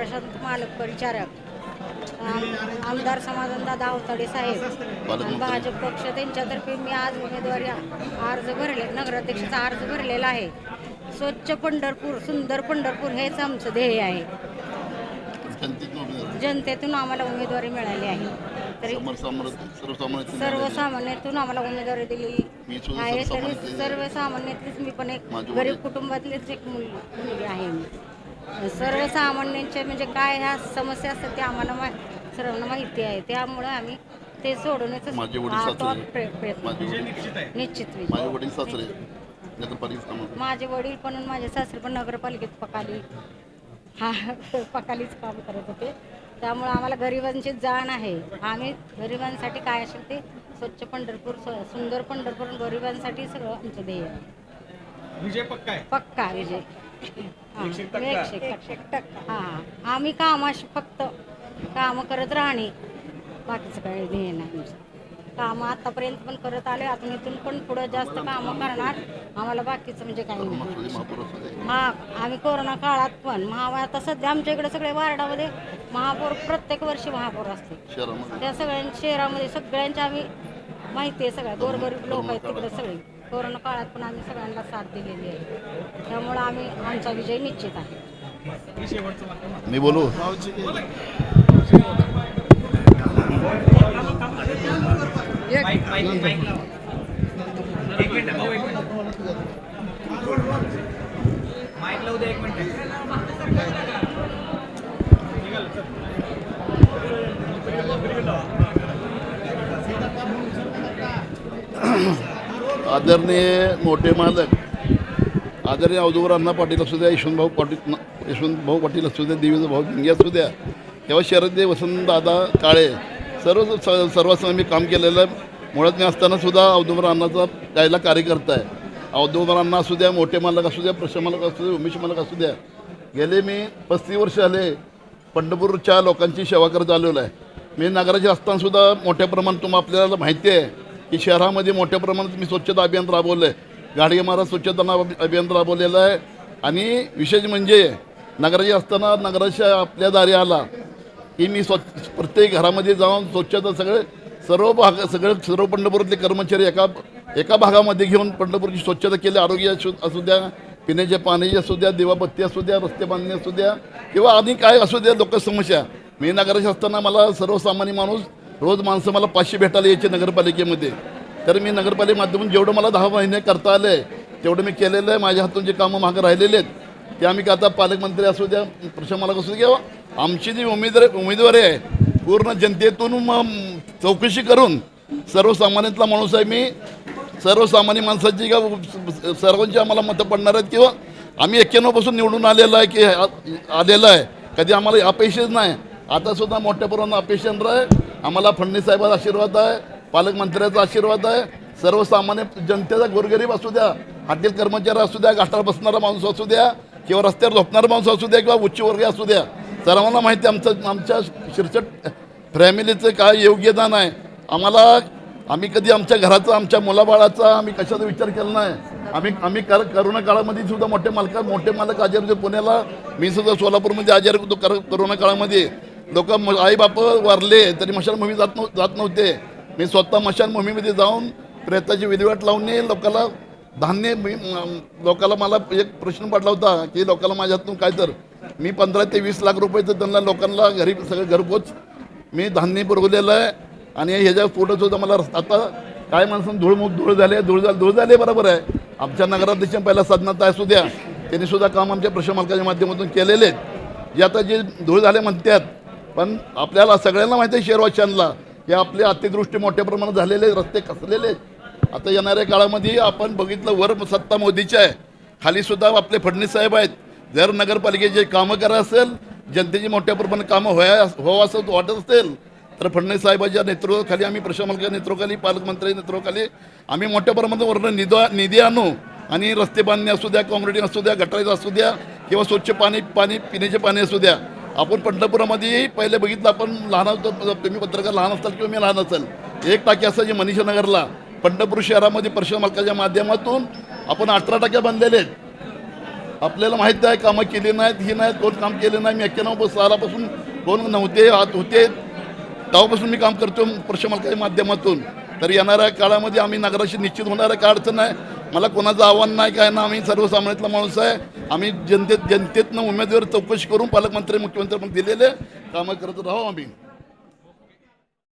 प्रशांत मालक परिचारक आम- आमदार समाधानदादा अवताडे साहेब. भाजप पक्ष त्यांच्यातर्फे मी आज उमेदवारी अर्ज भरले नगराध्यक्षाचा अर्ज भरलेला आहे. स्वच्छ पंढरपूर सुंदर पंढरपूर हेच आमचं ध्येय आहे. जनतेतून उमेदवार. जनतेतून आम्हाला उमेदवारी मिळाली आहे. तरी समर समर सर्वसामान्य सर्वसामान्यातून आम्हाला उमेदवारी दिलेली मी सुद्धा आहे. तरी आहे. सर्वसामान्यातलीच मी पण एक माझी गरीब कुटुंबातलीच एक मुल मुलगी आहे मी. सर्वसामान्यांचे म्हणजे काय ह्या समस्या असतात ते आम्हाला मा सर्वांना माहिती आहे. त्यामुळे आम्ही ते सोडवण्याचा माझे वडील हा, सासरे. तो प्रय- प्रयत्न माझे वडील. निश्चित विजय. माझे वडील सासरे. कामात माझे वडील पण आणि माझे सासरे पण नगरपालिकेत पकाली. हा पकालीच काम करत होते. त्यामुळे आम्हाला गरिबांची जाण आहे. आम्ही गरिबांसाठी काय असेल ते स्वच्छ पंढरपूर सु- सुंदर पंढरपूर आणि गरिबांसाठी सगळं आमचं ध्येय आहे. विजय पक्का आहे. पक्का विजय. हा, एकशे टक्का. हा. आम्ही कामाशी फक्त कामं करत राहणे. बाकीचं काही ध्येय नाही. आमचं कामं आतापर्यंत पण करत आले. अजून इथून पण पुढं जास्त कामं करणार. आम्हाला बाकीचं म्हणजे काही नाही. महापौर. हा आम्ही कोरोना काळात पण महा आता सध्या आमच्या इकडे सगळे वार्डामध्ये महापौर प्रत्येक वर्षी महापौर असते. त्या सगळ्यांच्या शहरामध्ये सगळ्यांच्या आम्ही माहिती आहे सगळ्या. गोरगरीब लोक आहेत तिकडे सगळे. कोरोना काळात पण आम्ही सगळ्यांना साथ दिलेली आहे. त्यामुळं आम्ही आमचा विजय निश्चित आहे. मी बोलू. एक आदरणीय मोठे मालक आदरणीय अवधूवर अण्णा पाटील असू द्या यशवंतभाऊ पाटील यशवंतभाऊ पाटील असू द्या देवेंद्र भाऊ भिंगे असू द्या तेव्हा शरदे वसंतदादा काळे सर्व स- सर्वांसह मी काम केलेलं आहे. मुळात मी असतानासुद्धा अवधूवर अण्णाचा गायला कार्यकर्ता आहे. अवधूवर अण्णा असू द्या मोठे मालक असू द्या प्रश्न मालक असू द्या उमेश मालक असू द्या गेले मी पस्तीस वर्ष आले पंढरपूरच्या लोकांची सेवा करत आलेलो आहे. मी नगराचे असतानासुद्धा मोठ्या प्रमाणात तुम्हाला आपल्याला माहिती आहे की शहरामध्ये मोठ्या प्रमाणात मी स्वच्छता अभियान राबवलं आहे गाडगे महाराज स्वच्छता अभियान राबवलेलं आहे. आणि विशेष म्हणजे नगराचे असताना नगराच्या आपल्या दारी आला की मी स्वच्छ प्रत्येक घरामध्ये जाऊन स्वच्छता सगळे सर्व भाग सगळे सर्व पंढरपूरातले कर्मचारी एका एका भागामध्ये घेऊन पंढरपूरची स्वच्छता केली. आरोग्य असू असू द्या पिण्याचे पाणी असू द्या दिवाबत्ती असू द्या रस्ते बांधणी असू द्या किंवा आणि काय असू द्या लोक समस्या मी नगराशी असताना मला सर्वसामान्य माणूस रोज माणसं मला पाचशे भेटायला यायचे नगरपालिकेमध्ये. तर मी नगरपालिके माध्यमातून जेवढं मला दहा महिने करता आलं आहे तेवढं मी केलेलं आहे. माझ्या हातून जे कामं मागं राहिलेले आहेत ते आम्ही आता पालकमंत्री असू द्या प्रशासक असू द्या किंवा आमची जी उमेदवार उमेदवारी आहे पूर्ण जनतेतून मग चौकशी करून सर्वसामान्यातला माणूस आहे मी. सर्वसामान्य माणसाची का सर्वांची आम्हाला मतं पडणार आहेत किंवा आम्ही एक्क्याण्णवपासून निवडून आलेलो आहे की आलेलं आहे. कधी आम्हाला अपेक्षाच नाही. आता सुद्धा मोठ्या प्रमाणात अपेक्षा आहे. आम्हाला फडणवीस साहेबाचा आशीर्वाद आहे पालकमंत्र्याचा आशीर्वाद आहे. सर्वसामान्य जनतेचा गोरगरीब असू द्या हॉटेल कर्मचारी असू द्या घाटावर बसणारा माणूस असू द्या किंवा रस्त्यावर झोपणारा माणूस असू द्या किंवा उच्चवर्गीय असू द्या सर्वांना माहिती आहे आमचं आमच्या शिरसट फॅमिलीचं काय योगदान आहे. आम्हाला आम्ही कधी आमच्या घराचा आमच्या मुलाबाळाचा आम्ही कशाचा विचार केला नाही. आम्ही आम्ही कर करोना काळामध्ये सुद्धा मोठे मालक मोठे मालक आजारी होते पुण्याला. मी सुद्धा सोलापूरमध्ये आजारी होतो कर करोना काळामध्ये. लोक आई बाप वारले तरी मशानभूमी जात नव्ह जात नव्हते. मी स्वतः मशानभूमीमध्ये जाऊन प्रेताची विल्हेवाट लावणे लोकाला धान्य मी लोकाला मला एक प्रश्न पडला होता की लोकाला माझ्यातून काय तर मी पंधरा ते वीस लाख रुपयेचं त्यांना लोकांना घरी सगळं घरपोच मी धान्य पुरवलेलं आहे आणि ह्याच्या पुढं सुद्धा मला आता काय माणसं धूळ धूळ झाले धूळ झाले धूळ झाले बरोबर आहे. आमच्या नगराध्यक्ष पहिला साधनात असू द्या. त्यांनी सुद्धा काम आमच्या प्रश्न मालकाच्या माध्यमातून केलेले आहेत. जे आता जे धूळ झाले म्हणतात पण आपल्याला सगळ्यांना माहिती आहे शेरवाशांना की आपले अतिदृष्टी मोठ्या प्रमाणात झालेले रस्ते कसलेले आता येणाऱ्या काळामध्ये आपण बघितलं वर सत्ता मोदीची आहे. खाली सुद्धा आपले फडणवीस साहेब आहेत. जर नगरपालिकेचे कामं करा असेल जनतेची मोठ्या प्रमाणात कामं व्हाय व्हावं असं वाटत असेल तर फडणवीस साहेबांच्या नेतृत्वाखाली आम्ही प्रशासनाच्या नेतृत्वाखाली पालकमंत्री नेतृत्वाखाली आम्ही मोठ्या प्रमाणात वर्ण निधो निधी आणू. आणि रस्ते बांधणे असू द्या काँक्रिटिंग असू द्या गटारीचं असू द्या किंवा स्वच्छ पाणी पाणी पिण्याचे पाणी असू द्या. आपण पंढरपुरामध्ये पहिले बघितलं आपण लहान असतो तुम्ही पत्रकार लहान असाल किंवा मी लहान असेल. एक टाकी असायची मनीषा नगरला पंढरपूर शहरामध्ये परिषद मालकाच्या माध्यमातून आपण अठरा टाक्या बांधलेले आहेत. आपल्याला माहीत आहे कामं केली नाहीत ही नाहीत कोण काम केले नाही मी एक्क्याण्णव सालापासून कोण नव्हते आत होते. तेव्हापासून मी काम करतो प्रशमलकाच्या माध्यमातून. तर येणाऱ्या काळामध्ये आम्ही नगराशी निश्चित होणार काय अडचण नाही. मला कोणाचं आव्हान नाही काय ना आम्ही सर्वसामान्यातला माणूस आहे. आम्ही जनतेत जनतेतनं उमेदवार चौकशी करून पालकमंत्री मुख्यमंत्री पण दिलेले. कामं करत राहू आम्ही.